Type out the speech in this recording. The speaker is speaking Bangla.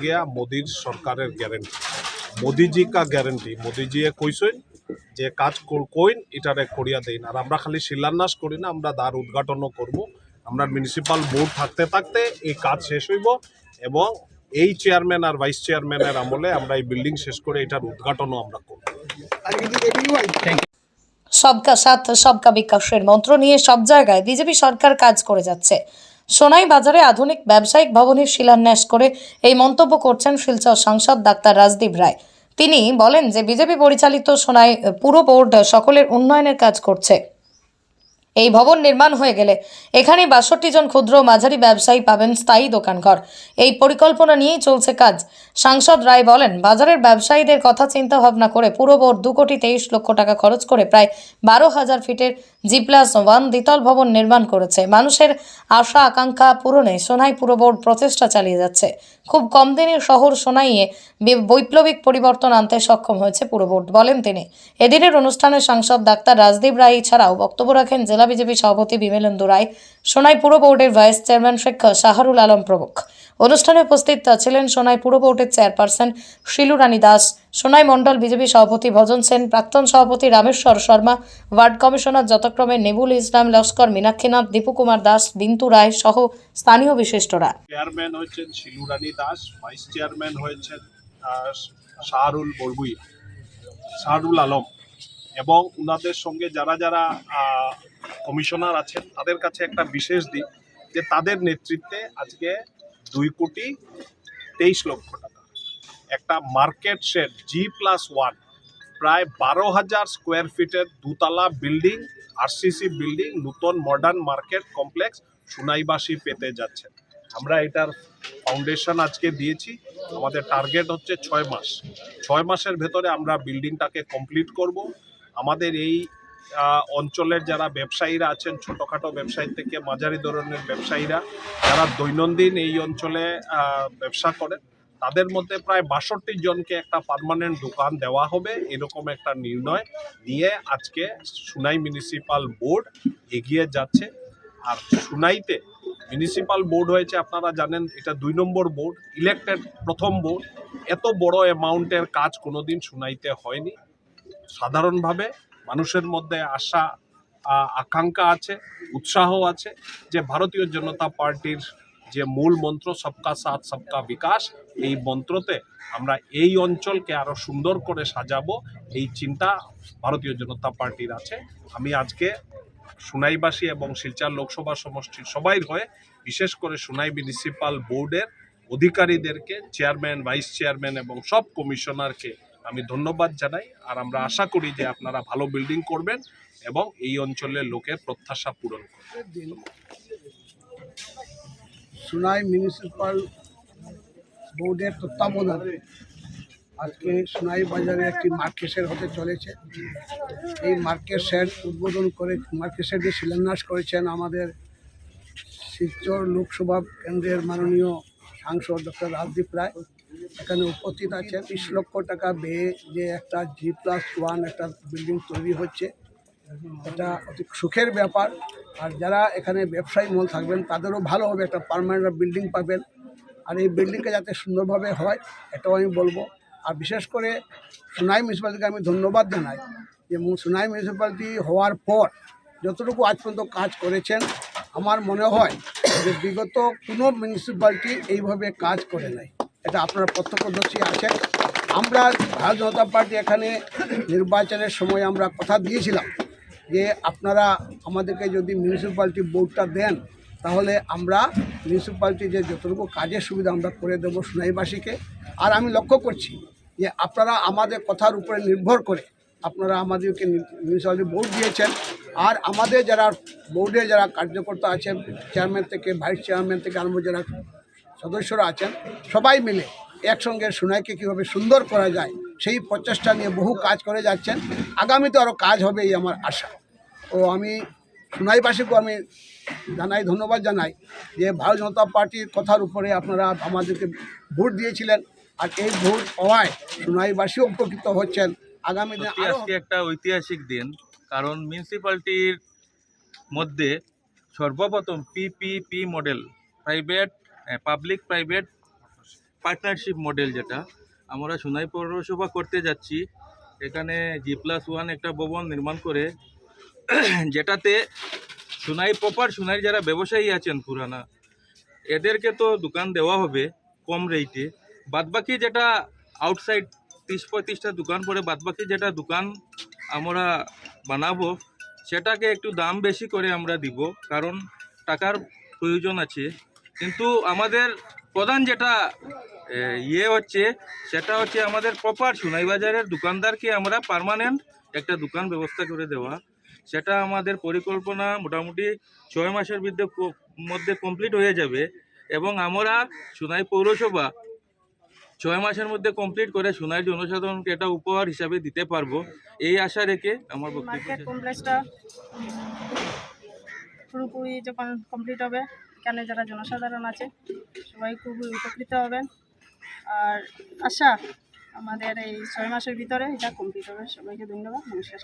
গিয়া মোদির সরকারের গ্যারেন্টি মোদিজি কা গ্যারেন্টি মোদিজিয়ে কইসইন যে কাজ কইন, এটারে করিয়া দেন আর আমরা খালি শিলান্যাস করি না, আমরা দ্বার উদ্ঘাটনও করব। আমরা মিউনিসিপাল বোর্ড থাকতে থাকতে এই কাজ শেষ হইব এবং এই চেয়ারম্যান আর ভাইস চেয়ারম্যানের আমলে আমরা এই বিল্ডিং শেষ করে এটার উদ্ঘাটনও আমরা করব। সবকা সাথ, সবকা বিকাশের মন্ত্র নিয়ে সব জায়গায় বিজেপি সরকার কাজ করে যাচ্ছে। সোনাই বাজারে আধুনিক ব্যবসায়িক ভবনের শিলান্যাস করে এই মন্তব্য করছেন শিলচর সাংসদ ডাক্তার রাজদীপ রায়। তিনি বলেন যে, বিজেপি পরিচালিত সোনাই পুরো বোর্ড সকলের উন্নয়নের কাজ করছে। এই ভবন নির্মাণ হয়ে গেলে এখানে বাষট্টি জন ক্ষুদ্র মাঝারি ব্যবসায়ী পাবেন স্থায়ী দোকানঘর। এই পরিকল্পনা নিয়েই চলছে কাজ। সাংসদ রায় বলেন, বাজারের ব্যবসায়ীদের কথা চিন্তা ভাবনা করে পুরো বোর্ড দু কোটি তেইশ লক্ষ টাকা খরচ করে প্রায় বারো হাজার ফিটের জি প্লাস ওয়ান দ্বিতল ভবন নির্মাণ করেছে। মানুষের আশা, আকাঙ্ক্ষা পূরণে সোনাই পুরো বোর্ড প্রচেষ্টা চালিয়ে যাচ্ছে। খুব কম দিনে শহর সোনাইয়ে বৈপ্লবিক পরিবর্তন আনতে সক্ষম হয়েছে পুরো বোর্ড, বলেন তিনি। এদিনের অনুষ্ঠানে সাংসদ ডাক্তার রাজদীপ রায় ছাড়াও বক্তব্য রাখেন জেলা বিজেপি সভাপতি বিমেলেন্দু রায়, সোনাই পুর বোর্ডের ভাইস চেয়ারম্যান শেখ শাহরুল আলম প্রমুখ। অনুষ্ঠানে উপস্থিত ছিলেন সোনাই পুর বোর্ডের চেয়ারপারসন শিলু রানী দাস সোনাই মণ্ডল, বিজেপি সভাপতি ভজন সেন, প্রাক্তন সভাপতি রামেশ্বর শর্মা, ওয়ার্ড কমিশনার যথাক্রমে নেবুল ইসলাম, লস্কর মীনাক্ষীনাথ দীপু কুমার দাস বিন্তু রায় সহ স্থানীয় বিশিষ্টরা। চেয়ারম্যান হয়েছেন শিলুরানী দাস, ভাইস চেয়ারম্যান হয়েছেন শাহরুল বরগুই, শাহরুল আলম। এবং ওনাদের সঙ্গে যারা যারা কমিশনার আছেন, তাদের কাছে একটা বিশেষ দিক যে তাদের নেতৃত্বে আজকে দুই কোটি তেইশ লক্ষ টাকা একটা market shed G plus one প্রায় বারো হাজার স্কোয়ার ফিটের দুতলা বিল্ডিং আরসিসি বিল্ডিং নূতন মডার্ন মার্কেট কমপ্লেক্স সুনাইবাসী পেতে যাচ্ছে। আমরা এটার ফাউন্ডেশন আজকে দিয়েছি। আমাদের টার্গেট হচ্ছে ছয় মাস। ছয় মাসের ভেতরে আমরা বিল্ডিংটাকে কমপ্লিট করব। আমাদের এই অঞ্চলের যারা ব্যবসায়ীরা আছেন, ছোটোখাটো ব্যবসায়ী থেকে মাঝারি ধরনের ব্যবসায়ীরা, যারা দৈনন্দিন এই অঞ্চলে ব্যবসা করেন তাদের মধ্যে প্রায় বাষট্টি জনকে একটা পার্মানেন্ট দোকান দেওয়া হবে, এরকম একটা নির্ণয় নিয়ে আজকে সুনাই মিউনিসিপাল বোর্ড এগিয়ে যাচ্ছে। আর সুনাইতে মিউনিসিপাল বোর্ড হয়েছে, আপনারা জানেন, এটা দুই নম্বর বোর্ড ইলেক্টেড প্রথম বোর্ড এত বড় অ্যামাউন্টের কাজ কোনোদিন সুনাইতে হয়নি। সাধারণভাবে মানুষের মধ্যে আশা আকাঙ্ক্ষা আছে, উৎসাহ আছে যে ভারতীয় জনতা পার্টির যে মূল মন্ত্র সবকা সাথ, সবকা বিকাশ, এই মন্ত্রতে আমরা এই অঞ্চলকে আরও সুন্দর করে সাজাবো। এই চিন্তা ভারতীয় জনতা পার্টির আছে। আমি আজকে সুনাইবাসী এবং শিলচর লোকসভা সমষ্টির সবাই হয়ে বিশেষ করে সুনাই মিউনিসিপাল বোর্ডের অধিকারীদেরকে চেয়ারম্যান ভাইস চেয়ারম্যান এবং সব কমিশনারকে আমি ধন্যবাদ জানাই। আর আমরা আশা করি যে আপনারা ভালো বিল্ডিং করবেন এবং এই অঞ্চলের লোকের প্রত্যাশা পূরণ করবেন। সুনাই মিউনিসিপাল বোর্ডের তত্ত্বাবধানে। আজকে সুনাই বাজারে একটি মার্কেট শেড হতে চলেছে। এই মার্কেট শেড উদ্বোধন করে মার্কেট শেডে শিলান্যাস করেছেন আমাদের শিলচর লোকসভা কেন্দ্রের মাননীয় সাংসদ ডক্টর রাজদীপ রায়, এখানে উপস্থিত আছেন। বিশ লক্ষ টাকা ব্যয়ে যে একটা জি প্লাস ওয়ান একটা বিল্ডিং তৈরি হচ্ছে। এটা অতি সুখের ব্যাপার। আর যারা এখানে ব্যবসায়ী মল থাকবেন, তাদেরও ভালো হবে একটা পারমানেন্ট বিল্ডিং পাবেন। আর এই বিল্ডিংটা যাতে সুন্দরভাবে হয়, এটাও আমি বলব। আর বিশেষ করে সোনাই মিউনিসিপ্যালিটিকে আমি ধন্যবাদ জানাই যে সোনাই মিউনিসিপ্যালিটি হওয়ার পর যতটুকু আজ পর্যন্ত কাজ করেছেন, আমার মনে হয় যে বিগত কোনো মিউনিসিপ্যালিটি এইভাবে কাজ করে নাই। এটা আপনারা প্রত্যক্ষদর্শী আছেন। আমরা ভারত জনতা পার্টি এখানে নির্বাচনের সময় আমরা কথা দিয়েছিলাম। যে আপনারা আমাদেরকে যদি মিউনিসিপ্যালিটি বোর্ডটা দেন, তাহলে আমরা মিউনিসিপ্যালিটি যে যতটুকু কাজের সুবিধা আমরা করে দেবো সোনাইবাসীকে। আর আমি লক্ষ্য করছি যে আপনারা আমাদের কথার উপরে নির্ভর করে আপনারা আমাদেরকে মিউনিসিপ্যালিটি বোর্ড দিয়েছেন। আর আমাদের যারা বোর্ডে যারা কার্যকর্তা আছেন চেয়ারম্যান থেকে ভাইস চেয়ারম্যান থেকে আরম্ভ যারা সদস্যরা আছেন, সবাই মিলে একসঙ্গে সোনাইকে কীভাবে সুন্দর করা যায়, সেই প্রচেষ্টা নিয়ে বহু কাজ করে যাচ্ছেন। আগামীতে আরও কাজ হবে এই আমার আশা। ও আমি সোনাইবাসীকেও আমি জানাই ধন্যবাদ জানাই যে ভারতীয় জনতা পার্টির কথার উপরে আপনারা আমাদেরকে ভোট দিয়েছিলেন আর এই ভোট পাওয়ায় সোনাইবাসীও উপকৃত হচ্ছেন। আগামী দিনে আজকে একটা ঐতিহাসিক দিন কারণ মিউনিসিপ্যালিটির মধ্যে সর্বপ্রথম PPP model private public private partnership model যেটা আমরা সোনাই পৌরসভা করতে যাচ্ছি। এখানে জি প্লাস ওয়ান একটা ভবন নির্মাণ করে যেটাতে সোনাই প্রপার সোনাই যারা ব্যবসায়ী আছেন পুরানা, এদেরকে তো দোকান দেওয়া হবে কম রেটে বাদবাকি যেটা আউটসাইড তিরিশ পঁয়ত্রিশটা দোকান পরে বাদবাকি যেটা দোকান আমরা বানাবো, সেটাকে একটু দাম বেশি করে আমরা দিব, কারণ টাকার প্রয়োজন আছে। কিন্তু আমাদের প্রধান যেটা ইয়ে হচ্ছে, সেটা হচ্ছে আমাদের প্রপার সোনাই বাজারের দোকানদারকে আমরা পার্মানেন্ট একটা দোকান ব্যবস্থা করে দেওয়া। সেটা আমাদের পরিকল্পনা মোটামুটি ছয় মাসের মধ্যে মধ্যে কমপ্লিট হয়ে যাবে এবং আমরা সোনাই পৌরসভা ছয় মাসের মধ্যে কমপ্লিট করে সোনাই জনসাধারণকে এটা উপহার হিসাবে দিতে পারব। এই আশা রেখে আমার বক্তব্য পুরোপুরি যখন কমপ্লিট হবে এখানে যারা জনসাধারণ আছে সবাই খুবই উপকৃত হবেন। আর আশা আমাদের এই ছয় মাসের ভিতরে এটা কমপ্লিট হবে। সবাইকে ধন্যবাদ। নমস্কার।